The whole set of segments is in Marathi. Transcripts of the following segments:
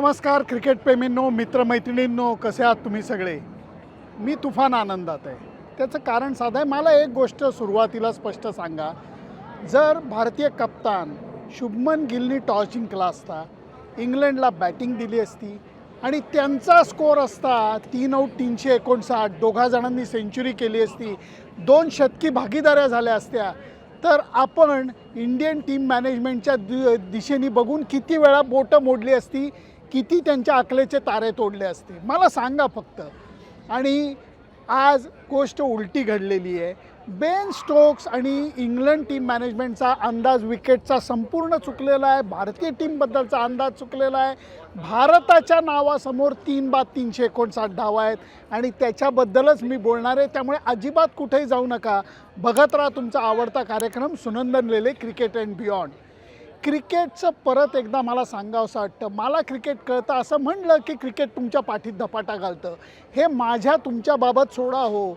नमस्कार क्रिकेट प्रेमींनो मित्रमैत्रिणींनो कसे आहात तुम्ही सगळे? मी तुफान आनंदात आहे. त्याचं कारण साधं आहे मला एक गोष्ट सुरुवातीला स्पष्ट सांगा. जर भारतीय कप्तान शुभमन गिलनी टॉस जिंकला असता इंग्लंडला बॅटिंग दिली असती आणि त्यांचा स्कोअर असता तीन आऊट तीनशे एकोणसाठ दोघा जणांनी सेंचुरी केली असती दोन शतकी भागीदाऱ्या झाल्या असत्या तर आपण इंडियन टीम मॅनेजमेंटच्या दि दिशेने बघून किती वेळा बोटं मोडली असती किती त्यांच्या आकलेचे तारे तोडले असते मला सांगा फक्त. आणि आज गोष्ट उलटी घडलेली आहे. बेन स्टोक्स आणि इंग्लंड टीम मॅनेजमेंटचा अंदाज विकेटचा संपूर्ण चुकलेला आहे. भारतीय टीमबद्दलचा अंदाज चुकलेला आहे. भारताच्या नावासमोर तीन बाद तीनशे एकोणसाठ धावा आहेत. आणि त्याच्याबद्दलच मी बोलणार आहे. त्यामुळे अजिबात कुठेही जाऊ नका. बघत राहा तुमचा आवडता कार्यक्रम Sunandan Lele cricket and beyond क्रिकेटचं परत एकदा मला सांगावंसं वाटतं. मला क्रिकेट कळतं असं म्हणलं की क्रिकेट तुमच्या पाठीत धपाटा घालतं. हे माझ्या तुमच्याबाबत सोडा हो.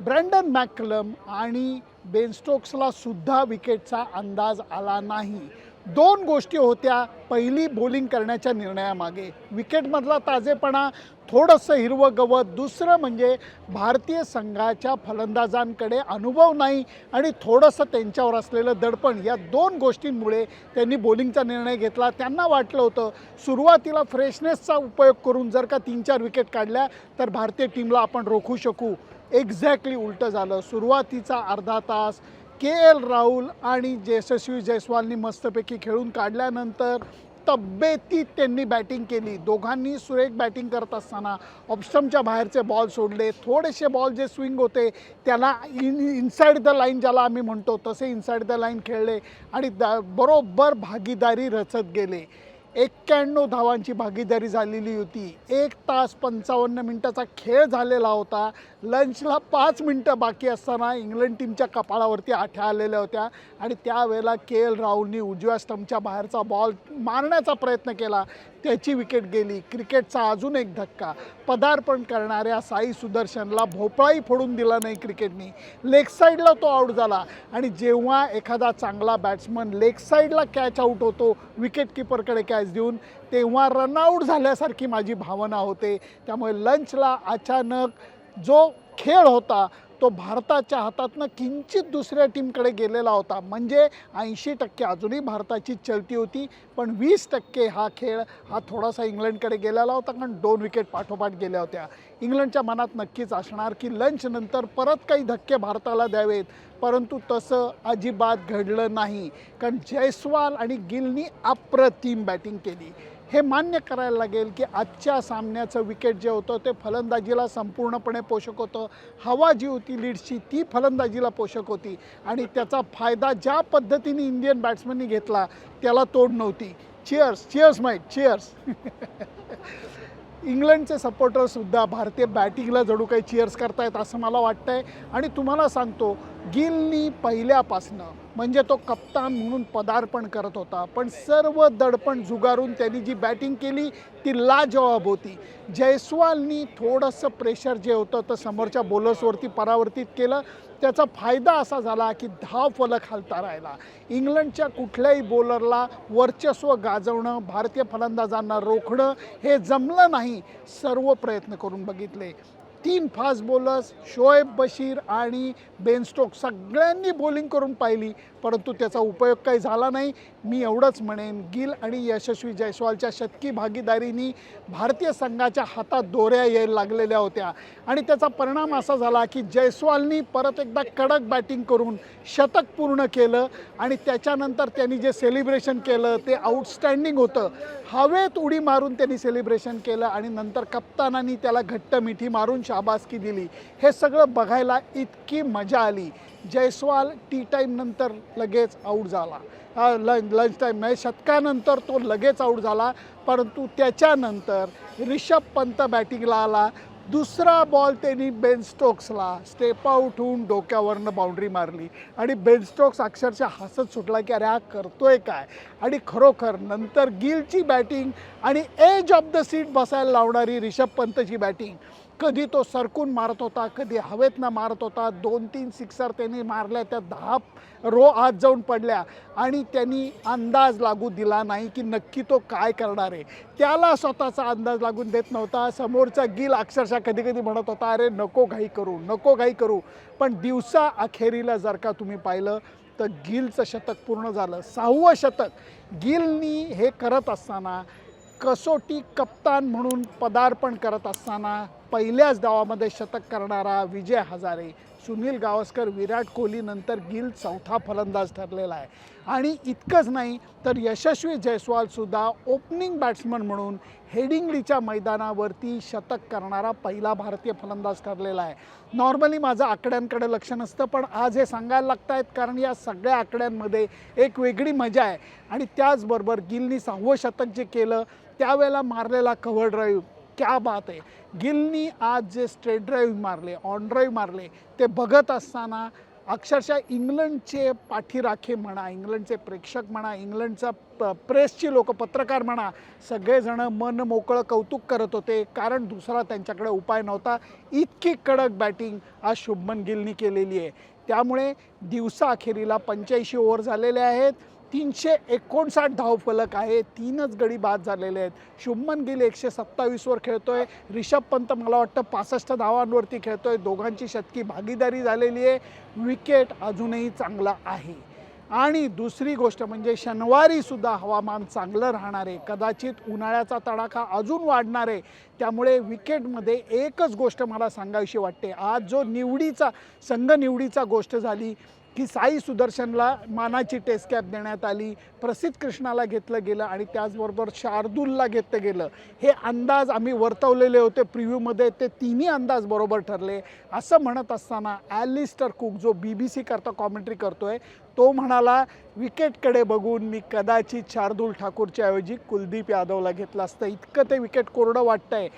ब्रँडन मॅकलम आणि बेनस्टोक्सला सुद्धा विकेटचा अंदाज आला नाही. दोन गोष्टी होत्या. पहिली बॉलिंग करण्याच्या निर्णयामागे. विकेटमधला ताजेपणा थोडंसं हिरवं गवत दुसरं म्हणजे भारतीय संघाच्या फलंदाजांकडे अनुभव नाही आणि थोडंसं त्यांच्यावर असलेलं दडपण. या दोन गोष्टींमुळे त्यांनी बॉलिंगचा निर्णय घेतला. त्यांना वाटलं होतं सुरुवातीला फ्रेशनेसचा उपयोग करून जर का तीन चार विकेट काढल्या तर भारतीय टीमला आपण रोखू शकू. एक्झॅक्टली उलटं झालं. सुरुवातीचा अर्धा तास के एल राहुल आणि यशस्वी जयस्वालनी मस्तपैकी खेळून काढल्यानंतर तब्येतीत त्यांनी बॅटिंग केली. दोघांनी सुरेख बॅटिंग करत असताना ऑप्स्टमच्या बाहेरचे बॉल सोडले. थोडेसे बॉल जे स्विंग होते त्याला इन इनसाईड द लाईन ज्याला आम्ही म्हणतो तसे इनसाईड द लाईन खेळले आणि द बरोबर भागीदारी रचत गेले. एक्क्याण्णव धावांची भागीदारी झालेली होती. एक तास पंचावन्न मिनटाचा खेळ झालेला होता. लंचला पाच मिनटं बाकी असताना इंग्लंड टीमच्या कपाळावरती आठ्या आलेल्या होत्या आणि त्यावेळेला के एल राहुलनी उजव्या स्टंपच्या बाहेरचा बॉल मारण्याचा प्रयत्न केला. त्याची विकेट गेली. क्रिकेटचा अजून एक धक्का. पदार्पण करणाऱ्या साई सुदर्शनला भोपळाही फोडून दिला नाही क्रिकेटनी. लेग साईडला तो आऊट झाला आणि जेव्हा एखादा चांगला बॅट्समन लेग साईडला कॅच आऊट होतो विकेट किपरकडे कॅच देऊन तेव्हा रनआऊट झाल्यासारखी माझी भावना होते. त्यामुळे लंचला अचानक जो खेळ होता तो भारताच्या हातातनं किंचित दुसऱ्या टीमकडे गेलेला होता. म्हणजे ऐंशी टक्के अजूनही भारताची चलती होती पण वीस टक्के हा खेळ हा थोडासा इंग्लंडकडे गेलेला होता कारण दोन विकेट पाठोपाठ गेल्या होत्या. इंग्लंडच्या मनात नक्कीच असणार की लंचनंतर परत काही धक्के भारताला द्यावेत परंतु तसं अजिबात घडलं नाही. कारण जयस्वाल आणि गिलनी अप्रतिम बॅटिंग केली. हे मान्य करायला लागेल की आजच्या सामन्याचं विकेट जे होतं ते फलंदाजीला संपूर्णपणे पोषक होतं. हवा जी होती लीड्सची ती फलंदाजीला पोषक होती. आणि त्याचा फायदा ज्या पद्धतीने इंडियन बॅट्समननी घेतला त्याला तोड नव्हती. चिअर्स चिअर्स माईट चिअर्स इंग्लंडचे सपोर्टरसुद्धा भारतीय बॅटिंगला जडू काही चिअर्स करतायत असं मला वाटतंय. आणि तुम्हाला सांगतो गिलनी पहिल्यापासनं म्हणजे तो कप्तान म्हणून पदार्पण करत होता. पण सर्व दडपण जुगारून त्यांनी जी बॅटिंग केली ती लाजवाब होती. जयस्वालनी थोडंसं प्रेशर जे होतं तर समोरच्या बॉलर्सवरती परावर्तित केलं. त्याचा फायदा असा झाला की धाव फलक हालता राहिला. इंग्लंडच्या कुठल्याही बॉलरला वर्चस्व गाजवणं भारतीय फलंदाजांना रोखणं हे जमलं नाही सर्व प्रयत्न करून बघितले. तीन फास्ट बॉलर्स शोएब बशीर आणि बेन स्टोक सगळ्यांनी बॉलिंग करून पाहिली. परंतु त्याचा उपयोग काही झाला नाही. मी एवढंच म्हणेन गिल आणि यशस्वी जयस्वालच्या शतकी भागीदारीनी भारतीय संघाच्या हातात दोऱ्या यायला लागलेल्या होत्या. आणि त्याचा परिणाम असा झाला की जयस्वालनी परत एकदा कडक बॅटिंग करून शतक पूर्ण केलं आणि त्याच्यानंतर त्यांनी जे सेलिब्रेशन केलं ते आउटस्टँडिंग होतं. हवेत उडी मारून त्यांनी सेलिब्रेशन केलं आणि नंतर कप्तानांनी त्याला घट्ट मिठी मारून शाबासकी दिली. हे सगळं बघायला इतकी मजा आली. जयस्वाल टी टाईम नंतर लगेच आऊट झाला. लंच लंच टाईम म्हणजे शतकानंतर तो लगेच आऊट झाला. परंतु त्याच्यानंतर रिषभ पंत बॅटिंगला आला. दुसरा बॉल त्यांनी बेन स्टोक्सला स्टेप आऊट होऊन डोक्यावरनं बाउंड्री मारली. आणि बेन स्टोक्स अक्षरशः हसत सुटला की अरे हा करतोय काय? आणि खरोखर नंतर गिलची बॅटिंग आणि एज ऑफ द सीट बसायला लावणारी रिषभ पंतची बॅटिंग कधी तो सरकून मारत होता कधी हवेतनं मारत होता. दोन तीन सिक्सर त्यांनी मारल्या त्या दहा रो आत जाऊन पडल्या. आणि त्यांनी अंदाज लागू दिला नाही की नक्की तो काय करणार आहे. त्याला स्वतःचा अंदाज लागून देत नव्हता. समोरचा गिल अक्षरशः कधी कधी म्हणत होता अरे नको घाई करू नको घाई करू. पण दिवसा अखेरीला जर का तुम्ही पाहिलं तर गिलचं शतक पूर्ण झालं. सहावं शतक. गिलनी हे करत असताना कसोटी कप्तान म्हणून पदार्पण करत असताना पहिल्याच डावामध्ये शतक करणारा विजय हजारे. सुनील गावस्कर विराट कोहलीनंतर गिल चौथा फलंदाज ठरलेला आहे. आणि इतकंच नाही तर यशस्वी जयस्वालसुद्धा ओपनिंग बॅट्समन म्हणून हेडिंगलीच्या मैदानावरती शतक करणारा पहिला भारतीय फलंदाज ठरलेला आहे. नॉर्मली माझं आकड्यांकडे लक्ष नसतं पण आज हे सांगायला लागत आहेत कारण या सगळ्या आकड्यांमध्ये एक वेगळी मजा आहे. आणि त्याचबरोबर गिलनी सहावं शतक जे केलं त्यावेळेला मारलेला कव्हर ड्राईव्ह क्या बात आहे गिलनी आज जे स्ट्रेट ड्राईव्ह मारले ऑन ड्राईव्ह मारले ते बघत असताना अक्षरशः इंग्लंडचे पाठीराखे म्हणा इंग्लंडचे प्रेक्षक म्हणा इंग्लंडचा प प्रेसची लोक पत्रकार म्हणा सगळेजणं मन मोकळं कौतुक करत होते. कारण दुसरा त्यांच्याकडे उपाय नव्हता. इतकी कडक बॅटिंग आज शुभमन गिलनी केलेली आहे. त्यामुळे दिवसाअखेरीला पंच्याऐंशी ओव्हर झालेले आहेत. तीनशे एकोणसाठ धावफलक आहे. तीनच गडी बाद झालेले आहेत. शुभमन गिल एकशे सत्तावीसवर खेळतोय. रिषभ पंत मला वाटतं पासष्ट धावांवरती खेळतोय. दोघांची शतकी भागीदारी झालेली आहे. विकेट अजूनही चांगला आहे. आणि दुसरी गोष्ट म्हणजे शनिवारीसुद्धा हवामान चांगलं राहणार आहे. कदाचित उन्हाळ्याचा तडाखा अजून वाढणार आहे. त्यामुळे विकेटमध्ये एकच गोष्ट मला सांगावीशी वाटते. आज जो निवडीचा संघ निवडीचा गोष्ट झाली की साई सुदर्शनला मानाची टेस्ट कॅप देण्यात आली प्रसिद्ध कृष्णाला घेतलं गेलं आणि त्याचबरोबर शार्दूलला घेतलं गेलं. हे अंदाज आम्ही वर्तवलेले होते प्रिव्ह्यूमध्ये ते तिन्ही अंदाज बरोबर ठरले. असं म्हणत असताना ॲलिस्टर कुक जो बी बी सी करता कॉमेंट्री करतो आहे तो म्हणाला विकेटकडे बघून मी कदाचित शार्दूल ठाकूरच्या ऐवजी कुलदीप यादवला घेतलं असतं. इतकं ते विकेट कोरडं वाटतंय.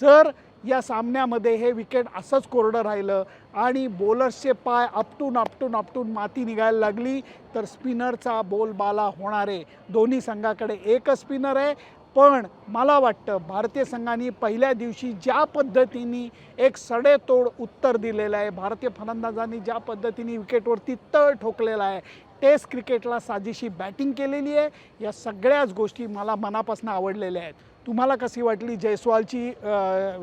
जर या सामन्यामध्ये हे विकेट असंच कोरडं राहिलं आणि बॉलर्सचे पाय आपटून आपटून आपटून माती निघायला लागली. तर स्पिनरचा बोलबाला होणार आहे. दोन्ही संघाकडे एकच स्पिनर आहे. पण मला वाटतं भारतीय संघाने पहिल्या दिवशी ज्या पद्धतीने एक सडेतोड उत्तर दिलेलं आहे भारतीय फलंदाजांनी ज्या पद्धतीने विकेटवरती तळ ठोकलेला आहे टेस्ट क्रिकेटला साजेशी बॅटिंग केलेली आहे. या सगळ्याच गोष्टी मला मनापासून आवडलेल्या आहेत. तुम्हाला कशी वाटली जयस्वालची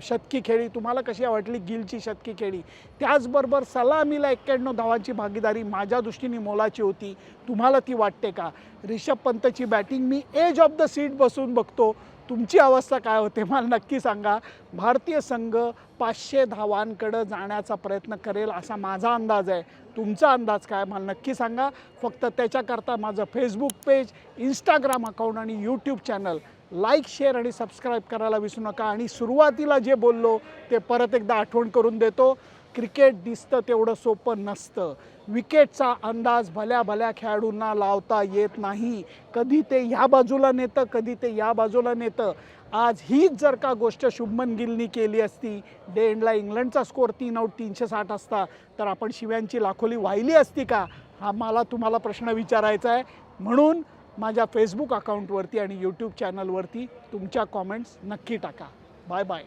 शतकी खेळी? तुम्हाला कशी वाटली गिलची शतकी खेळी? त्याचबरोबर सलामीला एक्क्याण्णव धावांची भागीदारी माझ्या दृष्टीने मोलाची होती. तुम्हाला ती वाटते का? रिषभ पंतची बॅटिंग मी एज ऑफ द सीट बसून बघतो. तुमची अवस्था काय होते? मला नक्की सांगा. भारतीय संघ पाचशे धावांकडं जाण्याचा प्रयत्न करेल असा माझा अंदाज आहे. तुमचा अंदाज काय? मला नक्की सांगा. फक्त त्याच्याकरता माझं फेसबुक पेज इंस्टाग्राम अकाउंट आणि यूट्यूब चॅनल लाईक शेअर आणि सबस्क्राईब करायला विसरू नका. आणि सुरुवातीला जे बोललो ते परत एकदा आठवण करून देतो. क्रिकेट दिसतं तेवढं सोपं नसतं. विकेटचा अंदाज भल्या भल्या खेळाडूंना लावता येत नाही. कधी ते ह्या बाजूला नेतं कधी ते या बाजूला नेतं. आज हीच जर का गोष्ट शुभमन गिलनी केली असती डे एंडला इंग्लंडचा स्कोअर तीन आऊट तीनशे साठ असता तर आपण शिव्यांची लाखोली वाहिली असती का? हा मला तुम्हाला प्रश्न विचारायचा आहे. म्हणून माझ्या फेसबुक अकाउंटवरती आणि यूट्यूब चॅनलवरती तुमच्या कॉमेंट्स नक्की टाका. Bye bye